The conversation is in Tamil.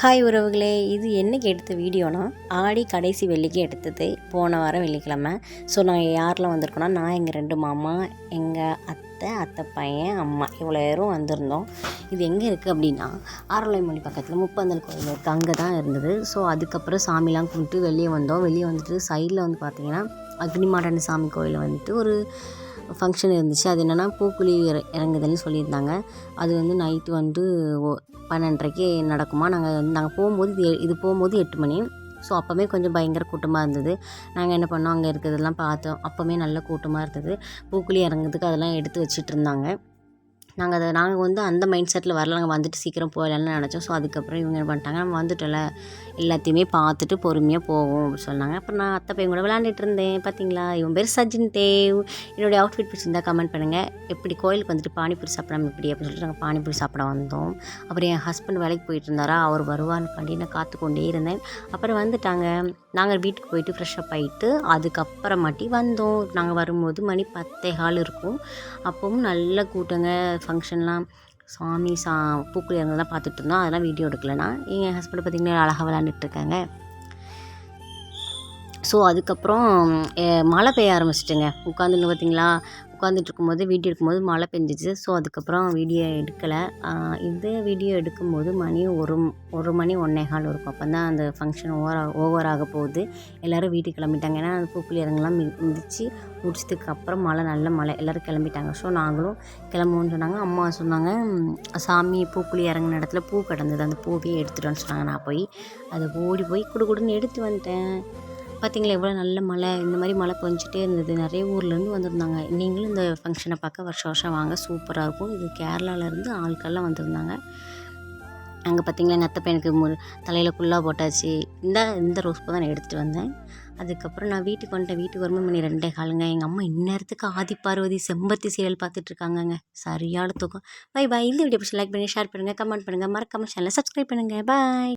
ஹாய் உறவுகளே இது என்னைக்கு எடுத்த வீடியோனா? ஆடி கடைசி வெள்ளிக்கு எடுத்தது. போன வாரம் வெள்ளிக்கிழமை. ஸோ நாங்கள் யாரெலாம் வந்திருக்கோன்னா நான் எங்கள் ரெண்டு மாமா எங்கள் அத்தை அத்தை பையன் அம்மா இவ்வளோ பேரும் வந்திருந்தோம். இது எங்கே இருக்குது அப்படின்னா ஆரலைமொழி பக்கத்தில் முப்பந்தல் கோயில் இருக்குது அங்கே தான் இருந்தது. ஸோ அதுக்கப்புறம் சாமிலாம் கும்பிட்டு வெளியே வந்தோம். வெளியே வந்துட்டு சைடில் வந்து பார்த்திங்கன்னா அக்னிமாடன சாமி கோயிலில் வந்துட்டு ஒரு ஃபங்க்ஷன் இருந்துச்சு. அது என்னென்னா பூக்குழி இற இறங்குதல்னு சொல்லியிருந்தாங்க. அது வந்து நைட்டு வந்து ஓ பன்னெண்டரைக்கு நடக்குமா? நாங்கள் வந்து நாங்கள் போகும்போது இது இது போகும்போது எட்டு மணி. ஸோ அப்போவே கொஞ்சம் பயங்கர கூட்டமாக இருந்தது. நாங்கள் என்ன பண்ணோம்? அங்கே இருக்கிறதெல்லாம் பார்த்தோம். அப்போவே நல்ல கூட்டமாக இருந்தது. பூக்குழி இறங்குறதுக்கு அதெல்லாம் எடுத்து வச்சிட்டு இருந்தாங்க. நாங்கள் அதை நாங்கள் வந்து அந்த மைண்ட் செட்டில் வரல. நாங்கள் வந்துட்டு சீக்கிரம் போயிடலான்னு நினச்சோம். ஸோ அதுக்கப்புறம் இவங்க என்ன பண்ணிட்டாங்க நம்ம வந்துட்டோம்ல. எல்லாத்தையுமே பார்த்துட்டு பொறுமையாக போவோம் அப்படின்னு சொன்னாங்க. அப்புறம் நான் அத்தை பையன் கூட விளாண்டுட்டு இருந்தேன். பார்த்தீங்களா இவன் பேர் சஜின் தேவ். என்னுடைய அவுட்ஃபிட் பிடிச்சிருந்தா கமெண்ட் பண்ணுங்கள் எப்படி கோயிலுக்கு வந்துட்டு பானிபூரி சாப்பிடாம எப்படி அப்படின்னு சொல்லிட்டு நாங்கள் பானிபூரி சாப்பிட வந்தோம். அப்புறம் என் ஹஸ்பண்ட் வேலைக்கு போயிட்டு இருந்தாரா? அவர் வருவான்னு கண்டி நான் காத்து கொண்டே இருந்தேன். அப்புறம் வந்துட்டாங்க. நாங்கள் வீட்டுக்கு போயிட்டு ஃப்ரெஷ்ஷப் ஆகிட்டு அதுக்கப்புறமாட்டி வந்தோம். நாங்கள் வரும்போது மணி பத்தே கால் இருக்கும். அப்பவும் நல்ல கூட்டங்க. ஃபங்க்ஷன்லாம் சாமி சா பூக்குழி அங்கெல்லாம் பார்த்துட்டு இருந்தோம். அதெல்லாம் வீடியோ எடுக்கலனா எங்கள் ஹஸ்பண்ட் பார்த்திங்கன்னா அழகாக விளாண்டுட்ருக்காங்க ஸோ அதுக்கப்புறம் மழை பெய்ய ஆரம்பிச்சிட்டுங்க. உட்காந்துன்னு பார்த்தீங்களா உட்காந்துட்டு இருக்கும்போது வீடியோ எடுக்கும்போது மழை பெஞ்சிச்சு. ஸோ அதுக்கப்புறம் வீடியோ எடுக்கலை. இது வீடியோ எடுக்கும்போது மணி ஒரு ஒரு மணி ஒன்னே கால் இருக்கும். அப்போ தான் அந்த ஃபங்க்ஷன் ஓவர் ஓவர் ஆக போகுது. எல்லோரும் வீட்டுக்கு கிளம்பிட்டாங்க. ஏன்னா அந்த பூக்குழி இறங்கெல்லாம் மிதித்து முடிச்சதுக்கு அப்புறம் மழை நல்ல மழை. எல்லோரும் கிளம்பிட்டாங்க. ஸோ நாங்களும் கிளம்புவோன்னு சொன்னாங்க. அம்மா சொன்னாங்க சாமி பூக்குழி இறங்கின இடத்துல பூ கிடந்தது. அந்த பூவையே எடுத்துகிட்டு சொன்னாங்க. நான் போய் அதை ஓடி போய் குடு குடுன்னு எடுத்து வந்துட்டேன். பார்த்தீங்களா எவ்வளோ நல்ல மழை இந்த மாதிரி மழை பெஞ்சிட்டே இருந்தது. நிறைய ஊர்லேருந்து வந்திருந்தாங்க. நீங்களும் இந்த ஃபங்க்ஷனை பார்க்க வருஷம் வருஷம் வாங்க சூப்பராக இருக்கும். இது கேரளாவிலேருந்து ஆட்கள்லாம் வந்திருந்தாங்க. அங்கே பார்த்தீங்களா எங்கள் அத்தை பையனுக்கு மு தலையில் குல்லா போட்டாச்சு. இந்த இந்த ரோஸ் பூ தான் நான் எடுத்துகிட்டு வந்தேன். அதுக்கப்புறம் நான் வீட்டுக்கு வந்துட்டேன். வீட்டுக்கு வரும்போது மணி ரெண்டே காலுங்க. எங்கள் அம்மா இந்நேரத்துக்கு ஆதி பார்வதி செம்பருத்தி சீரியல் பார்த்துட்ருக்காங்கங்க சரியான தூக்கம். பை பாய் இந்த வீடியோ பிடிச்சி லைக் பண்ணி ஷேர் பண்ணுங்கள் கமெண்ட் பண்ணுங்கள் மறக்காமல் சேனலை சப்ஸ்கிரைப் பண்ணுங்கள் பாய்